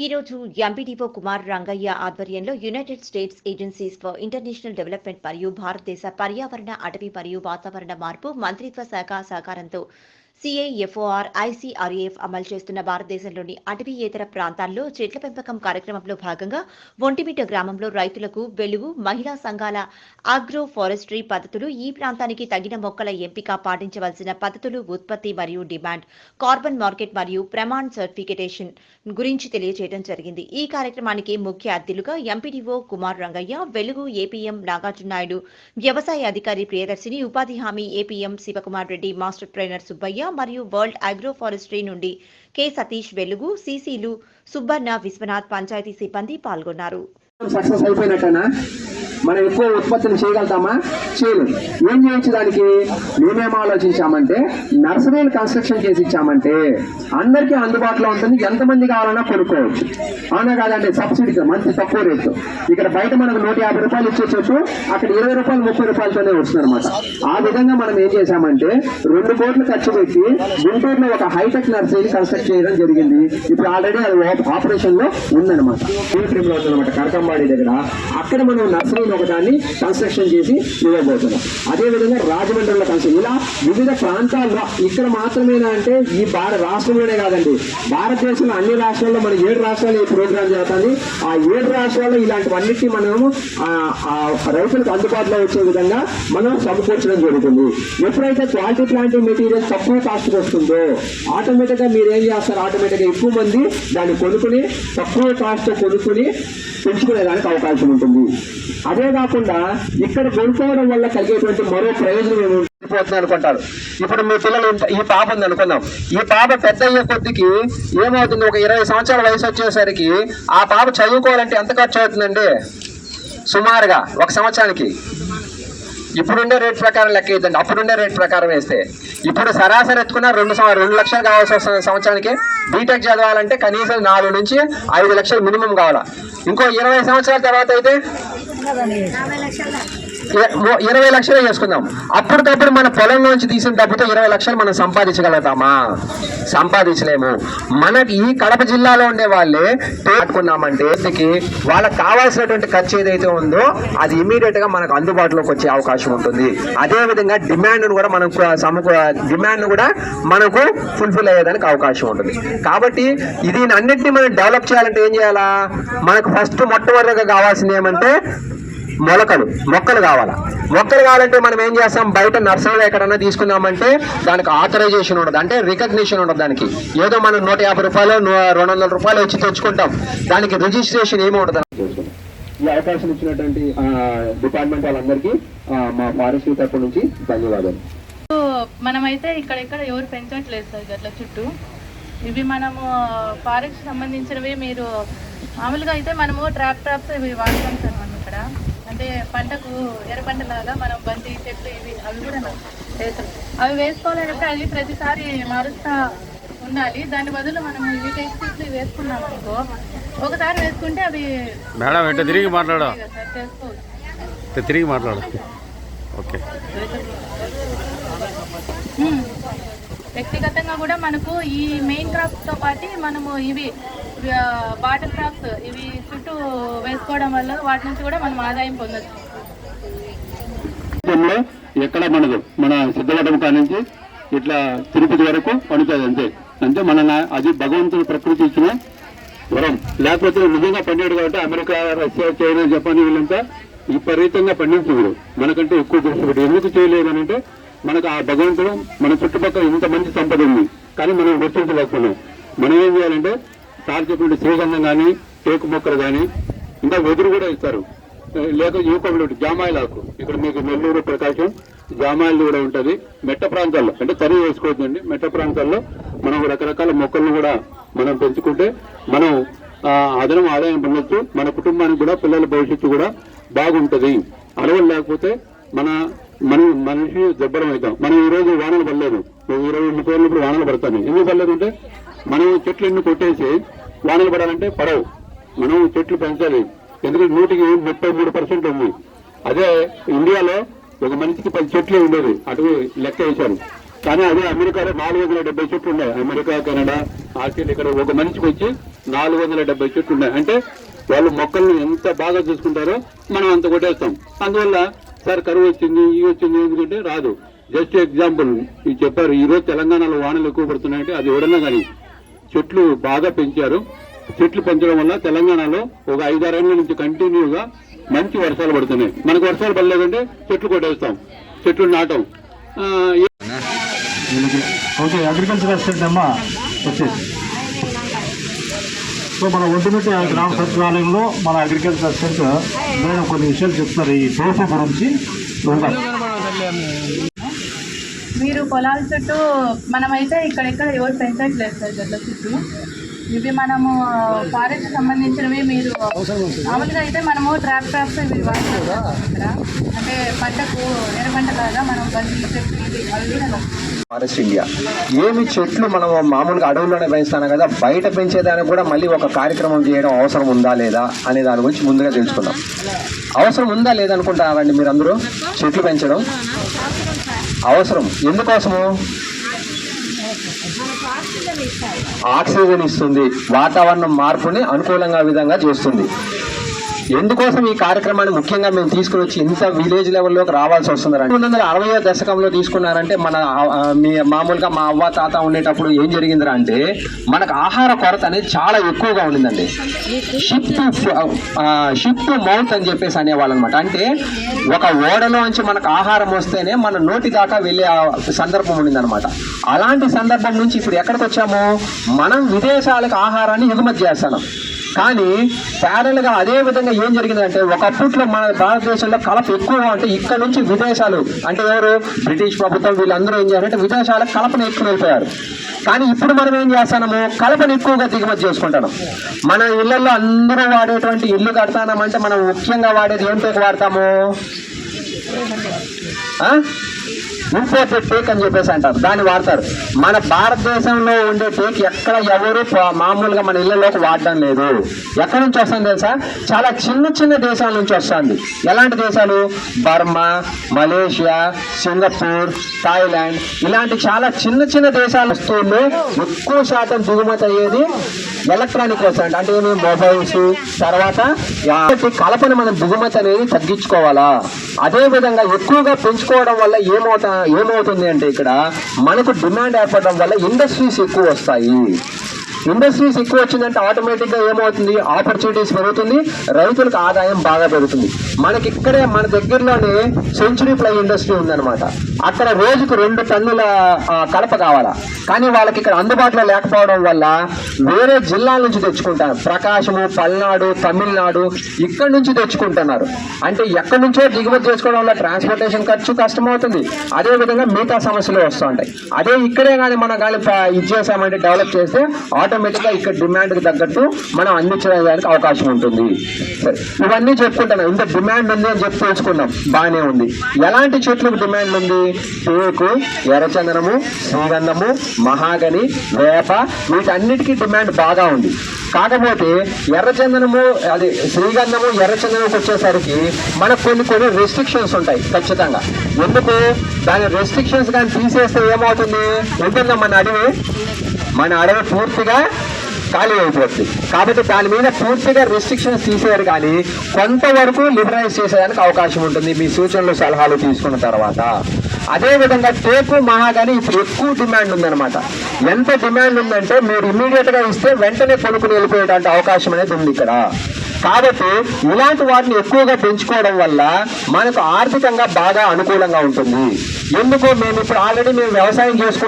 ఈరోజు రోజు ఎంపీడీఓ కుమార్ రంగయ్య ఆధ్వర్యంలో United States agencies for international development మరియు భారతదేశ పర్యావరణ అటవీ మరియు వాతావరణ మార్పు మంత్రిత్వ శాఖ సహకారంతో సిఐఎఫ్ఓఆర్ ఐసీఆర్ఏఎఫ్ అమలు చేస్తున్న భారతదేశంలోని అటవీయేతర ప్రాంతాల్లో చెట్ల పెంపకం కార్యక్రమంలో భాగంగా ఒంటిమిట గ్రామంలో రైతులకు వెలుగు మహిళా సంఘాల అగ్రో ఫారెస్ట్రీ పద్ధతులు ఈ ప్రాంతానికి తగిన మొక్కల ఎంపిక పాటించవలసిన పద్ధతులు ఉత్పత్తి మరియు డిమాండ్ కార్బన్ మార్కెట్ మరియు ప్రమాణ్ సర్టిఫికేటేషన్ గురించి తెలియజేయడం జరిగింది. ఈ కార్యక్రమానికి ముఖ్య అతిథులుగా ఎంపీడీఓ కుమార్ రంగయ్య వెలుగు ఏపీఎం నాగార్జున నాయుడు వ్యవసాయ అధికారి ప్రియదర్శిని ఉపాధి హామీ APM Sivakumar Reddy master trainer Subbaiah మరియు వరల్డ్ అగ్రోఫారెస్ట్రీ నుండి కె. సతీష్ వెలుగు సీసీలు సుబ్బన్న విశ్వనాథ్ పంచాయతీ సిబ్బంది పాల్గొన్నారు. మనం ఎక్కువ ఉత్పత్తిని చేయగలుగుతామా? చేయలేం. ఏం చేయొచ్చు దానికి? మేమేం ఆలోచించామంటే నర్సరీలు కన్స్ట్రక్షన్ చేసి ఇచ్చామంటే అందరికీ అందుబాటులో ఉంటుంది ఎంతమంది కావాలన్నా కొనుక్కోవచ్చు. అవునా కాదండి? సబ్సిడీతో మంచి తక్కువ రేటు ఇక్కడ బయట మనకు నూట యాభై రూపాయలు ఇచ్చే అక్కడ ఇరవై రూపాయలు ముప్పై రూపాయలతోనే వస్తుంది అనమాట ఆ విధంగా మనం ఏం చేశామంటే రెండు కోట్లు ఖర్చు పెట్టి గుంటూరులో ఒక హైటెక్ నర్సరీని కన్స్ట్రక్ట్ చేయడం జరిగింది. ఇప్పుడు ఆల్రెడీ అది ఆపరేషన్లో ఉందన్నమాట. లో కరకంబాడి దగ్గర అక్కడ మనం నర్సరీ నర్సరీని ఒకదాన్ని కన్స్ట్రక్షన్ చేసి ఇవ్వబోతున్నాం. అదే విధంగా రాజమండ్రిలో కన్స్ట్రక్షన్ ఇలా వివిధ ప్రాంతాల్లో ఇక్కడ మాత్రమేనా అంటే ఈ భారత రాష్ట్రంలోనే కాదండి. భారతదేశంలో అన్ని రాష్ట్రాల్లో మన ఏడు రాష్ట్రాలు ఈ ప్రోగ్రాం చేస్తుంది ఆ ఏడు రాష్ట్రాల్లో ఇలాంటివన్నిటిని మనము ఆ, రైతులకు అందుబాటులో వచ్చే విధంగా మనం సమకూర్చడం జరుగుతుంది. ఎప్పుడైతే క్వాలిటీ ప్లాంటింగ్ మెటీరియల్ తక్కువ కాస్ట్కి వస్తుందో ఆటోమేటిక్గా మీరు ఏం చేస్తారు? ఆటోమేటిక్గా ఎక్కువ మంది దాన్ని కొనుక్కుని తక్కువ కాస్ట్ కొనుక్కుని పెంచుకునేదానికి అవకాశం ఉంటుంది. అదే కాకుండా ఇక్కడ కొనుక్కోవడం వల్ల కలిగేటువంటి మరో ప్రయోజనం ఏమి పోతుంది అనుకుంటారు. ఇప్పుడు మీ పిల్లలు ఈ పాప ఉంది అనుకుందాం. ఈ పాప పెద్ద అయ్యే కొద్దికి ఏమవుతుంది? ఒక ఇరవై సంవత్సరాల వయసు వచ్చేసరికి ఆ పాప చదువుకోవాలంటే ఎంత ఖర్చు అవుతుందండి? సుమారుగా ఒక సంవత్సరానికి. ఇప్పుడుండే రేట్ ప్రకారం లెక్క ఇద్దండి అప్పుడుండే రేట్ ప్రకారం వేస్తే. ఇప్పుడు సరాసరి ఎత్తుకున్న రెండు సం- రెండు లక్షలు కావాల్సి వస్తుంది సంవత్సరానికి బీటెక్ చదవాలంటే కనీసం నాలుగు నుంచి ఐదు లక్షలు మినిమం కావాలా? ఇంకో ఇరవై సంవత్సరాల తర్వాత అయితే ఇరవై లక్షలే చేసుకుందాం. అప్పటికప్పుడు మన పొలంలోంచి తీసిన డబ్బుతో ఇరవై లక్షలు మనం సంపాదించగలుగుతామా? సంపాదించలేము. మనకి ఈ కడప జిల్లాలో ఉండే వాళ్ళే పెట్టుకున్నామంటే వీటికి వాళ్ళకి కావాల్సినటువంటి ఖర్చు ఏదైతే ఉందో అది ఇమీడియట్గా మనకు అందుబాటులోకి వచ్చే అవకాశం ఉంటుంది. అదే విధంగా డిమాండ్ కూడా మనం సమకు డిమాండ్ కూడా మనకు ఫుల్ఫిల్ అయ్యేదానికి అవకాశం ఉంటుంది. కాబట్టి ఇది అన్నింటినీ మనం డెవలప్ చేయాలంటే ఏం చేయాలా? మనకు ఫస్ట్ మొట్టమొదటిగా కావాల్సింది ఏమంటే మొలకలు మొక్కలు కావాలా? మొక్కలు కావాలంటే మనం ఏం చేస్తాం? బయట నర్సరీలో ఎక్కడన్నా తీసుకుందామంటే దానికి ఆథరైజేషన్ ఉండదు. అంటే రికగ్నిషన్ ఉండదు దానికి. ఏదో మనం నూట యాభై రూపాయలు రెండు వందల రూపాయలు వచ్చి తెచ్చుకుంటాం. దానికి రిజిస్ట్రేషన్ ఏమి ఉండదు ఈ అవకాశం ఇచ్చినటువంటి డిపార్ట్మెంట్ వాళ్ళందరికీ మా ఫారెస్ట్ తరపు నుంచి ధన్యవాదాలు. మనమైతే ఇక్కడ ఇక్కడ ఎవరు పెంచట్లేదు సార్ గట్ల చుట్టూ. ఇవి మనము ఫారెస్ట్ సంబంధించినవి మీరు మామూలుగా అయితే మనము ట్రాప్ ట్రాప్స్ ఇవి వాడతాం సార్ మనం ఇక్కడ. అంటే పంటకు ఎర్ర పంటలాగా మనం బంతి చెట్లు ఇవి అవి కూడా వేస్తాం. అవి వేసుకోవాలంటే అది ప్రతిసారి మారుస్తా ఉండాలి. దాని బదులు మనం ఇవి చెట్లు వేసుకున్నాం అనుకో ఒకసారి వేసుకుంటే అవి మేడం ఎట్లా తిరిగి మాట్లాడు. తిరిగి మాట్లాడు. ఓకే. వ్యక్తిగతంగా కూడా మనకు ఈ మెయిన్ క్రాప్స్తో పాటు మనము ఇవి వాటర్ క్రాప్స్ ఇవి చుట్టూ వేసుకోవడం వల్ల వాటి నుంచి కూడా మనం ఆదాయం పొందొచ్చు. ఎక్కడ మనకు మన సిద్ధవటం కానించి ఇట్లా తిరుపతి వరకు పండుతుంది అంతే. అంటే మన అది భగవంతుడు ప్రకృతి ఇచ్చిన వరం. లేకపోతే నిజంగా పండాడు కాబట్టి అమెరికా రష్యా చైనా జపాన్ వీళ్ళంతా విపరీతంగా పండించున్నారు మనకంటే ఎక్కువ కష్టపడి ఎందుకు చేయలేదు అని అంటే మనకు ఆ భగవంతుడు మన చుట్టుపక్కల ఇంత మంచి సంపద ఉంది. కానీ మనం గుర్తించలేకపోతున్నాం మనం ఏం చేయాలంటే సార్ శ్రీగంధం కానీ టేకు మొక్కలు కానీ ఇంకా వెదురు కూడా ఇస్తారు. లేక యువకులు జామాయిలాకు ఇక్కడ మీకు నెల్లూరు ప్రకాశం జామాయిలు కూడా ఉంటుంది. మెట్ట ప్రాంతాల్లో అంటే తరి వేసుకోవద్దండి. మెట్ట ప్రాంతాల్లో మనం రకరకాల మొక్కలను కూడా మనం పెంచుకుంటే మనం అదనం ఆదాయం పొందొచ్చు. మన కుటుంబానికి కూడా పిల్లల భవిష్యత్తు కూడా బాగుంటుంది. అడవులు లేకపోతే మన మన మనిషి దెబ్బలం అవుతాం. మనం ఈ రోజు వానలు పడలేదు. ఇరవై ముప్పై ఇప్పుడు వానలు పడతాను. ఎందుకు పడలేదు అంటే మనం చెట్లు ఎన్ని కొట్టేసి వానలు పడాలంటే పడవు. మనం చెట్లు పెంచాలి. ఎందుకంటే నూటికి ముప్పై మూడు పర్సెంట్ ఉంది. అదే ఇండియాలో ఒక మనిషికి పది చెట్లు ఉండేది. అటు లెక్క వేశారు. కానీ అదే అమెరికాలో నాలుగు వందల డెబ్బై చెట్లు ఉన్నాయి. అమెరికా కెనడా ఆస్ట్రేలియా ఇక్కడ ఒక మనిషికి వచ్చి నాలుగు వందల డెబ్బై చెట్లు ఉన్నాయి. అంటే వాళ్ళు మొక్కల్ని ఎంత బాగా చూసుకుంటారో మనం అంత కొట్టేస్తాం. అందువల్ల సార్ కరువు వచ్చింది ఈ వచ్చింది ఎందుకంటే రాదు. జస్ట్ ఎగ్జాంపుల్ చెప్పారు ఈ రోజు తెలంగాణలో వానలు ఎక్కువ పడుతున్నాయంటే అది ఎవడన్నా కానీ చెట్లు బాగా పెంచారు. చెట్లు పెంచడం వల్ల తెలంగాణలో ఒక ఐదారేళ్ళ నుంచి కంటిన్యూగా మంచి వర్షాలు పడుతున్నాయి. మనకు వర్షాలు పడలేదంటే చెట్లు కొట్టేస్తాం. చెట్లు నాటం. ఓకే అగ్రికల్చర్ అసిస్టెంట్ అమ్మ. వచ్చేసి సో మన ఒంటిమిట్ట గ్రామ సచివాలయంలో మన అగ్రికల్చర్ అసిస్టెంట్ మేడం కొన్ని విషయాలు చెప్తున్నారు ఈ టోఫు గురించి. మీరు పొలాల చుట్టూ మనమైతే ఇక్కడెక్కడ ఎవరు పెంచట్లేదు సార్ గట్ల చుట్టూ. ఇవి మనము ఫారెస్ట్ సంబంధించినవి మీరు మామూలుగా అయితే మనము ట్రాప్ ట్రాప్స్ ఇవి వాడతాం ఇక్కడ. అంటే పంటకు ఎర్ర పంట లాగా మనం బంతి అవి ఫారెస్ట్ ఇండియా ఏమి చెట్లు మనం మామూలుగా అడవుల్లోనే పెంచుతాను కదా? బయట పెంచేదానికి కూడా మళ్ళీ ఒక కార్యక్రమం చేయడం అవసరం ఉందా లేదా అనే దాని గురించి ముందుగా తెలుసుకుందాం. అవసరం ఉందా లేదా అనుకుంటారండి మీరు అందరూ చెట్లు పెంచడం? అవసరం. ఎందుకోసము? ఆక్సిజన్ ఇస్తుంది. వాతావరణం మార్పుని అనుకూలంగా విధంగా చేస్తుంది. ఎందుకోసం ఈ కార్యక్రమాన్ని ముఖ్యంగా మేము తీసుకుని వచ్చి ఇంత విలేజ్ లెవెల్లోకి రావాల్సి వస్తుంది పంతొమ్మిది వందల అరవై దశకంలో తీసుకున్నారంటే మన మీ మామూలుగా మా అవ్వ తాత ఉండేటప్పుడు ఏం జరిగిందిరా అంటే మనకు ఆహార కొరత అనేది చాలా ఎక్కువగా ఉండిందండి. షిప్ టు షిప్ మౌత్ అని చెప్పేసి అనేవాళ్ళు అనమాట అంటే ఒక ఓడలో నుంచి మనకు ఆహారం వస్తేనే మన నోటి దాకా వెళ్ళే సందర్భం ఉండిందనమాట. అలాంటి సందర్భం నుంచి ఇప్పుడు ఎక్కడికి వచ్చాము? మనం విదేశాలకు ఆహారాన్ని ఎగుమతి చేస్తున్నాం. కానీ ప్యారల్గా అదే విధంగా ఏం జరిగిందంటే ఒకప్పట్లో మన భారతదేశంలో కలప ఎక్కువగా అంటే ఇక్కడ నుంచి విదేశాలు అంటే ఎవరు? బ్రిటిష్ ప్రభుత్వం వీళ్ళందరూ ఏం చేయాలంటే విదేశాల కలపను ఎక్కువ వెళ్ళిపోయారు కానీ ఇప్పుడు మనం ఏం చేస్తాము కలపను ఎక్కువగా దిగుమతి చేసుకుంటాం మన ఇళ్ళలో అందరూ వాడేటువంటి ఇల్లు కడతానామంటే మనం ముఖ్యంగా వాడేది ఏం పేరు వాడతాము? ఇంపోర్టెడ్ టేక్ అని చెప్పేసి అంటారు. దాన్ని వాడతారు. మన భారతదేశంలో ఉండే టేక్ ఎక్కడ ఎవరు మామూలుగా మన ఇళ్ళలోకి వాడడం లేదు. ఎక్కడి నుంచి వస్తుంది తెలుసా? చాలా చిన్న చిన్న దేశాల నుంచి వస్తుంది. ఎలాంటి దేశాలు? బర్మా మలేషియా సింగపూర్ థాయిలాండ్ ఇలాంటి చాలా చిన్న చిన్న దేశాల వస్తువులు ఎక్కువ శాతం దిగుమతి అయ్యేది ఎలక్ట్రానిక్ వస్తుంది అంటే ఏమి? మొబైల్స్. తర్వాత కలపని మనం దిగుమతి అనేది తగ్గించుకోవాలా? అదేవిధంగా ఎక్కువగా పెంచుకోవడం వల్ల ఏమవుతా ఏమవుతుంది అంటే ఇక్కడ మనకు డిమాండ్ ఏర్పడడం వల్ల ఇండస్ట్రీస్ ఎక్కువ వస్తాయి. ఇండస్ట్రీస్ ఎక్కువ వచ్చిందంటే ఆటోమేటిక్గా ఏమవుతుంది? ఆపర్చునిటీస్ పెరుగుతుంది. రైతులకు ఆదాయం బాగా పెరుగుతుంది. మనకి ఇక్కడే మన దగ్గరలోనే సెంచురీ ఫ్లై ఇండస్ట్రీ ఉందన్నమాట. అక్కడ రోజుకు రెండు టన్నుల కడప కలప కావాలా? కానీ వాళ్ళకి ఇక్కడ అందుబాటులో లేకపోవడం వల్ల వేరే జిల్లాల నుంచి తెచ్చుకుంటారు. ప్రకాశము పల్నాడు తమిళనాడు ఇక్కడ నుంచి తెచ్చుకుంటున్నారు. అంటే ఎక్కడి నుంచో దిగుమతి చేసుకోవడం వల్ల ట్రాన్స్పోర్టేషన్ ఖర్చు కష్టమవుతుంది. అదే విధంగా మిగతా సమస్యలు వస్తూ ఉంటాయి. అదే ఇక్కడే కానీ మనం కానీ ఇది చేసామంటే డెవలప్ చేస్తే ఆటోమేటిక్గా ఇక్కడ డిమాండ్కి తగ్గట్టు మనం అందించడానికి అవకాశం ఉంటుంది. సరే ఇవన్నీ చెప్పుకుంటాను ఇంత డిమాండ్ ఉంది అని చెప్పి తెలుసుకున్నాం. బాగానే ఉంది. ఎలాంటి చెట్లకు డిమాండ్ ఉంది? టేకు ఎర్రచందనము శ్రీగంధము మహాగని వేప వీటన్నిటికీ డిమాండ్ బాగా ఉంది. కాకపోతే ఎర్రచందనము అది శ్రీగంధము ఎర్రచందనంకి వచ్చేసరికి మనకు కొన్ని కొన్ని రెస్ట్రిక్షన్స్ ఉంటాయి ఖచ్చితంగా. ఎందుకు? దాని రెస్ట్రిక్షన్స్ కానీ తీసేస్తే ఏమవుతుంది? ఉంటుందా మన అడివి? మన అడవి పూర్తిగా ఖాళీ అయిపోతుంది కాబట్టి దాని మీద పూర్తిగా రెస్ట్రిక్షన్స్ తీసేయారు కానీ కొంతవరకు లిబరలైజ్ చేసేదానికి అవకాశం ఉంటుంది. మీ సూచనలు సలహాలు తీసుకున్న తర్వాత. అదేవిధంగా టేపు టేకు మహాగాని ఇప్పుడు ఎక్కువ డిమాండ్ ఉందన్నమాట. ఎంత డిమాండ్ ఉందంటే మీరు ఇమీడియట్గా ఇస్తే వెంటనే కొనుక్కుని వెళ్ళిపోయేటువంటి అవకాశం అనేది ఉంది ఇక్కడ. కాబట్టి ఇలాంటి వాటిని ఎక్కువగా పెంచుకోవడం వల్ల మనకు ఆర్థికంగా బాగా అనుకూలంగా ఉంటుంది. ఎందుకు? మేము ఇప్పుడు ఆల్రెడీ మేము వ్యవసాయం చేసుకుంటాం